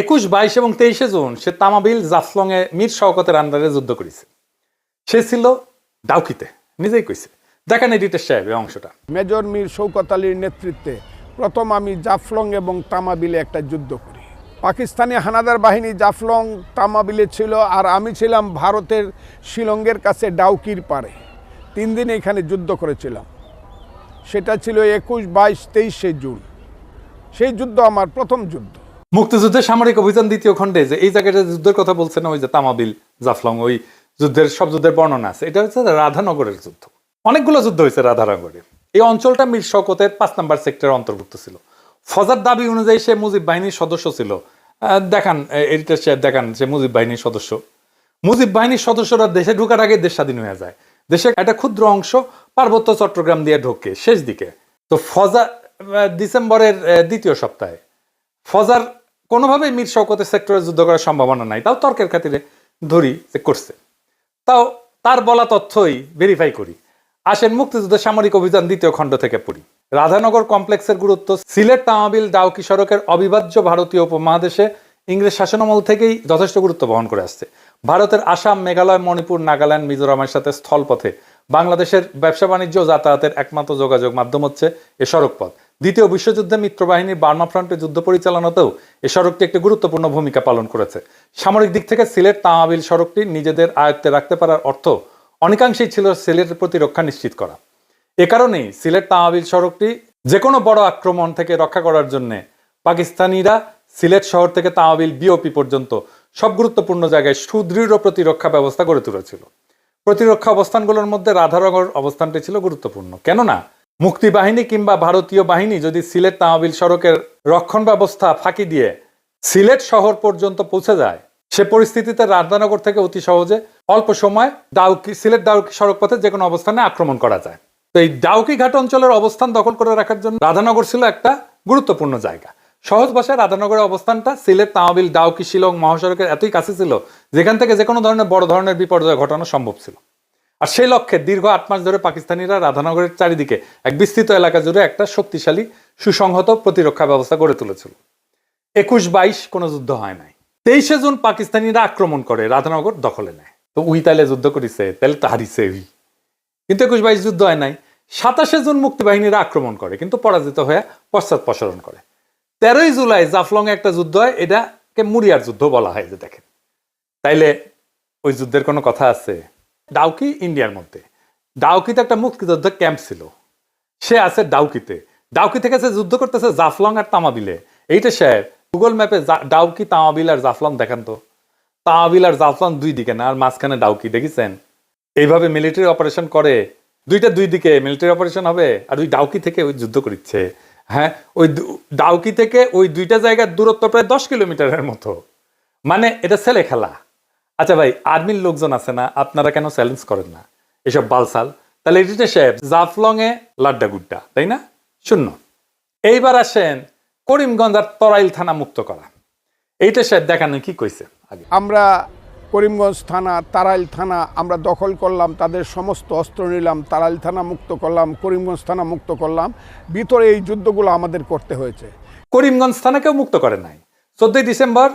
একুশ, বাইশ এবং তেইশে জুন সে তামাবিল জাফলং এ মীর শওকতের আন্ডারে যুদ্ধ করেছে। সে ছিল ডাউকিতে, নিজেই কইছে। দেখেন এডিটার সাহেব এই অংশটা। মেজর মীর শৌকত আলীর নেতৃত্বে প্রথম আমি জাফলং এবং তামাবিলে একটা যুদ্ধ করি। পাকিস্তানি হানাদার বাহিনী জাফলং, তামাবিলে ছিল আর আমি ছিলাম ভারতের শিলংয়ের কাছে ডাউকির পারে তিন দিন এখানে যুদ্ধ করেছিলাম। সেটা ছিল একুশ, বাইশ, তেইশে জুন। সেই যুদ্ধ আমার প্রথম যুদ্ধ। মুক্তিযুদ্ধের সামরিক অভিযান দ্বিতীয় খণ্ডে যে এই জায়গাটা যুদ্ধের কথা বলছে না ওই যে তামাবিল, জাফলং, ওই যুদ্ধের, সব যুদ্ধের বর্ণনা আছে। এটা হচ্ছে রাধানগরের যুদ্ধ। অনেকগুলো যুদ্ধ হয়েছে রাধানগরে। এই অঞ্চলটা মীর শওকতের পাঁচ নাম্বার সেক্টরের অন্তর্ভুক্ত ছিল। ফজার দাবি অনুযায়ী সে মুজিব বাহিনীর সদস্য ছিল। দেখান এডিটার সাহেব দেখান, সে মুজিব বাহিনীর সদস্য। মুজিব বাহিনীর সদস্যরা দেশে ঢোকার আগে দেশ স্বাধীন হয়ে যায়। দেশের একটা ক্ষুদ্র অংশ পার্বত্য চট্টগ্রাম দিয়ে ঢোকে শেষ দিকে। তো ফজা ডিসেম্বরের দ্বিতীয় সপ্তাহে ফজার কোনোভাবেই মীর শওকতের সেক্টরে যুদ্ধ করার সম্ভাবনা নাই। তাও তর্কের খাতিরে ধরি যে করছে। তাও তার বলা তথ্যই ভেরিফাই করি। আসেন মুক্তিযুদ্ধের সামরিক অভিযান দ্বিতীয় খণ্ড থেকে পড়ি। রাধানগর কমপ্লেক্সের গুরুত্ব, সিলেট তামাবিল ডাউকি সড়কের অবিভাজ্য ভারতীয় উপমহাদেশে ইংরেজ শাসনামল থেকেই যথেষ্ট গুরুত্ব বহন করে আসছে। ভারতের আসাম, মেঘালয়, মণিপুর, নাগাল্যান্ড মিজোরামের সাথে স্থলপথে বাংলাদেশের ব্যবসা বাণিজ্য যাতায়াতের একমাত্র যোগাযোগ মাধ্যম হচ্ছে এ সড়কপথ। দ্বিতীয় বিশ্বযুদ্ধে মিত্রবাহিনীর বার্মা ফ্রন্টে যুদ্ধ পরিচালনাতেও এ সড়কটি একটি গুরুত্বপূর্ণ ভূমিকা পালন করেছে। সামরিক দিক থেকে সিলেট তামাবিল সড়কটি নিজেদের আয়ত্তে রাখতে পারার অর্থ অনেকাংশেই ছিল সিলেটের প্রতিরক্ষা নিশ্চিত করা। এ কারণেই সিলেট তামাবিল সড়কটি যে কোনো বড় আক্রমণ থেকে রক্ষা করার জন্য পাকিস্তানিরা সিলেট শহর থেকে তামাবিল বিওপি পর্যন্ত সব গুরুত্বপূর্ণ জায়গায় সুদৃঢ় প্রতিরক্ষা ব্যবস্থা গড়ে তুলেছিল। প্রতিরক্ষা অবস্থানগুলোর মধ্যে রাধানগর অবস্থানটি ছিল গুরুত্বপূর্ণ। কেননা মুক্তিবাহিনী কিংবা ভারতীয় বাহিনী যদি সিলেট তামাবিল সড়কের রক্ষণ ব্যবস্থা ফাঁকি দিয়ে সিলেট শহর পর্যন্ত পৌঁছে যায়, সে পরিস্থিতিতে রাধানগর থেকে অতি সহজে অল্প সময় ডাউকি, সিলেট ডাউকি সড়ক পথে যে কোনো অবস্থানে আক্রমণ করা যায়। তো এই ডাউকি ঘাট অঞ্চলের অবস্থান দখল করে রাখার জন্য রাধানগর ছিল একটা গুরুত্বপূর্ণ জায়গা। সহজ ভাষায় রাধানগরের অবস্থানটা সিলেট তামাবিল ডাউকি, শিলং মহাসড়কের এতই কাছে ছিল, যেখান থেকে যে কোনো ধরনের বড় ধরনের বিপর্যয় ঘটানো সম্ভব ছিল। আর সেই লক্ষ্যে দীর্ঘ আট মাস ধরে পাকিস্তানিরা রাধানগরের চারিদিকে এক বিস্তৃত এলাকা জুড়ে একটা শক্তিশালী, সুসংহত প্রতিরক্ষা ব্যবস্থা গড়ে তুলেছিল। একুশ বাইশ কোনো যুদ্ধ হয় নাই। তেইশে জুন পাকিস্তানিরা আক্রমণ করে, রাধানগর দখলে নেয়। তো উই যুদ্ধ করিছে তাহলে তো হারিছে উই। কিন্তু একুশ বাইশ যুদ্ধ হয় নাই। সাতাশে জুন মুক্তিবাহিনীরা আক্রমণ করে, কিন্তু পরাজিত হয়ে পশ্চাৎপসরণ করে। তেরোই জুলাই জাফলং একটা যুদ্ধ হয়, এটাকে মুরিয়ার যুদ্ধ বলা হয় যে দেখেন। তাইলে ওই যুদ্ধের কোনো কথা আছে? ডাউকি ইন্ডিয়ার মধ্যে। ডাউকিতে একটা মুক্তিযুদ্ধ ক্যাম্প ছিল। সে আছে ডাউকিতে ডাউকি থেকে সে যুদ্ধ করতেছে জাফলং আর তামাবিলে। এইটা স্যার গুগল ম্যাপে ডাউকি তামাবিল আর জাফলং দেখান তো। তামাবিল আর জাফলং দুই দিকে না, আর মাঝখানে ডাউকি দেখেছেন? এইভাবে মিলিটারি অপারেশন করে। দুইটা দুই দিকে মিলিটারি অপারেশন হবে, আর ওই ডাউকি থেকে ওই যুদ্ধ করছে হ্যাঁ ওই ডাউকি থেকে ওই দুইটা জায়গার দূরত্ব প্রায় দশ কিলোমিটারের মতো। মানে এটা ছেলে খেলা আচ্ছা ভাই আর্মির লোকজন আছে না আপনারা কেন চ্যালেঞ্জ করেন না? এসব বালসাল। তাহলে এডিটর সাহেব জাফলং এ লাড্ডা গুড্ডা তাই না? শূন্য। এইবার আসেন করিমগঞ্জ আর তরাইল থানা মুক্ত করা। এইটা সাহেব দেখানো কি কইছে আগে। আমরা করিমগঞ্জ থানা তারাইল থানা আমরা দখল করলাম তাদের সমস্ত অস্ত্র নিলাম তারাইল থানা মুক্ত করলাম করিমগঞ্জ থানা মুক্ত করলাম। ভিতরে এই যুদ্ধগুলো আমাদের করতে হয়েছে। করিমগঞ্জ থানাকেও মুক্ত করে নাই। চোদ্দই ডিসেম্বর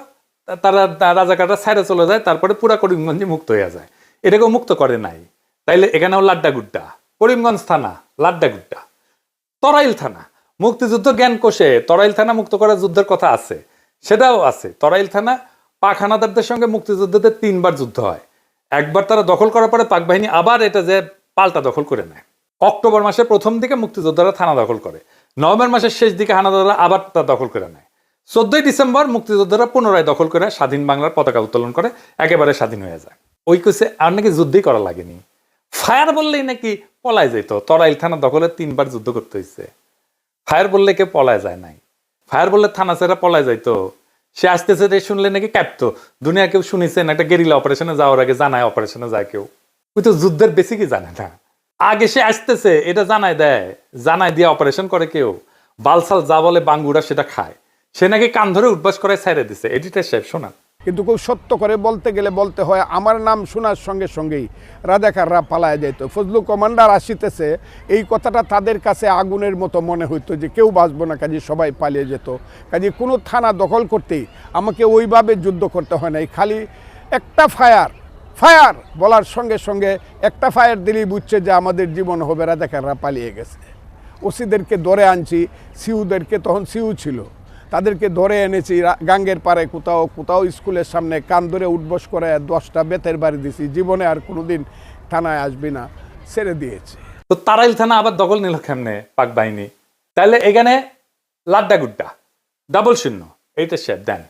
তারা রাজাকাররা সাইডে চলে যায়, তারপরে পুরা করিমগঞ্জই মুক্ত হয়ে যায়। এটাকেও মুক্ত করে নাই। তাইলে এখানেও লাড্ডা গুড্ডা করিমগঞ্জ থানা লাড্ডা গুড্ডা তরাইল থানা। মুক্তিযুদ্ধ জ্ঞান কোষে তরাইল থানা মুক্ত করার যুদ্ধের কথা আছে। সেটাও আছে। তরাইল থানা পাক হানাদারদের সঙ্গে মুক্তিযুদ্ধতে তিনবার যুদ্ধ হয়। একবার তারা দখল করার পরে পাক বাহিনী আবার এটা যে পাল্টা দখল করে নেয়। অক্টোবর মাসের প্রথম দিকে মুক্তিযোদ্ধারা থানা দখল করে। নভেম্বর মাসের শেষ দিকে হানাদাররা আবার তা দখল করে নেয়। চোদ্দই ডিসেম্বর মুক্তিযোদ্ধারা পুনরায় দখল করে স্বাধীন বাংলার পতাকা উত্তোলন করে, একেবারে স্বাধীন হয়ে যায়। ওই কোসে আর নাকি যুদ্ধই করা লাগেনি। ফায়ার বললেই নাকি পলায় যেত তরাইল থানা দখলে তিনবার যুদ্ধ করতে হয়েছে ফায়ার বললে কেউ পলায় যায় নাই। ফায়ার বললে থানা ছেড়া পলায় যাইতো। সে আসতেছে, রে শুনলে নাকি ক্যাপতো দুনিয়া কেউ শুনেছেন একটা গেরিলা অপারেশনে যাওয়ার আগে জানায় অপারেশনে যায় কেউ। ওই তো যুদ্ধের বেশি কি জানে না? আগে সে আসতেছে, এটা জানায় দেয়। জানায় দিয়ে অপারেশন করে কেউ। বালসাল যা বলে বাঙ্গুরা সেটা খায়। সে নাকি কান ধরে উঠবাস করে ছেড়ে দিছে। এডিটার সাহেব, শোনান। কিন্তু খুব সত্য করে বলতে গেলে বলতে হয়, আমার নাম শোনার সঙ্গে সঙ্গেই রাজাকাররা পালায় যেত ফজলু কমান্ডার আসিতেছে, এই কথাটা তাদের কাছে আগুনের মতো মনে হইতো যে কেউ বাঁচবো না, কাজে সবাই পালিয়ে যেত। কাজে কোনো থানা দখল করতেই আমাকে ওইভাবে যুদ্ধ করতে হয় নাই। খালি একটা ফায়ার ফায়ার বলার সঙ্গে সঙ্গে একটা ফায়ার দিলেই বুঝছে যে আমাদের জীবন হবে, রাজাকাররা পালিয়ে গেছে। ওসিদেরকে ধরে আনছি, সিউদেরকে, তখন সিউ ছিল। তাদেরকে ধরে এনেছি গাঙ্গের পারে কোথাও কোথাও স্কুলের সামনে কান ধরে উঠবস করে দশটা বেতের বাড়ি দিছি, জীবনে আর কোনোদিন থানায় আসবি না, ছেড়ে দিয়েছে। তো তারাইল থানা আবার দখল নিল কেমনে পাক বাহিনী? তাহলে এখানে লাড্ডা গুড্ডা ডাবল শূন্য, এইটা সে দেন।